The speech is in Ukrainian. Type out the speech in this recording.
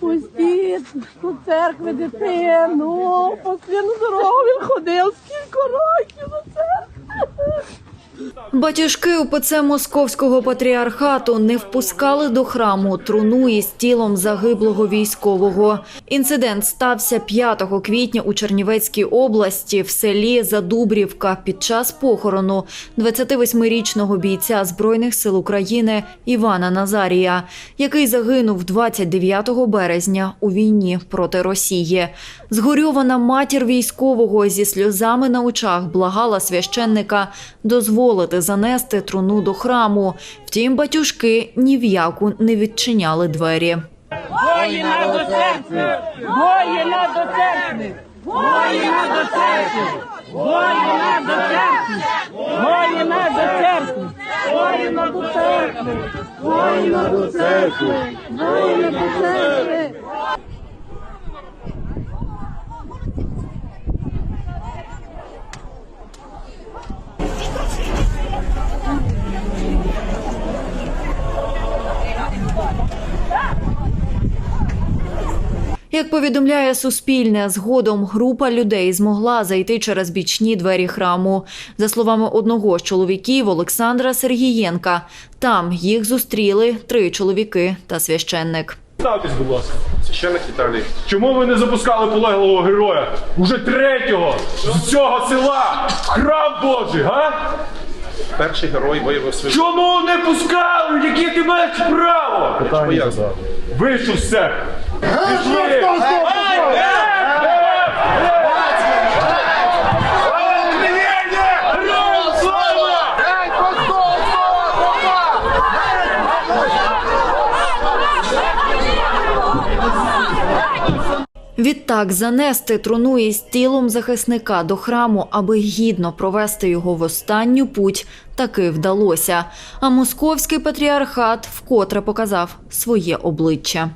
Пустіть до церкви дитину. Пустіть дорогу він ходив скільки років до церкви. Батюшки УПЦ Московського патріархату не впускали до храму труну із тілом загиблого військового. Інцидент стався 5 квітня у Чернівецькій області в селі Задубрівка під час похорону 28-річного бійця Збройних сил України Івана Назарія, який загинув 29 березня у війні проти Росії. Згорьована матір військового зі сльозами на очах благала священника дозволити занести труну до храму. Втім, батюшки ні в яку не відчиняли двері. Воїна до церкви! Воїна до церкви! Воїна до церкви! Воїна до церкви! Воїна до церкви! Воїна до церкви! Воїна до церкви! Воїна до церкви! Як повідомляє Суспільне, згодом група людей змогла зайти через бічні двері храму. За словами одного з чоловіків Олександра Сергієнка, там їх зустріли три чоловіки та священник. Ставтесь, будь ласка. Священник Віталій. Чому ви не запускали полеглого героя? Уже третього з цього села! Храм Божий, га? Перший герой виявив свою Чому не пускали? Яке ти маєш право? пояснення. Вийшов з Відтак занести труну із тілом захисника до храму, аби гідно провести його в останню путь, таки вдалося. А московський патріархат вкотре показав своє обличчя.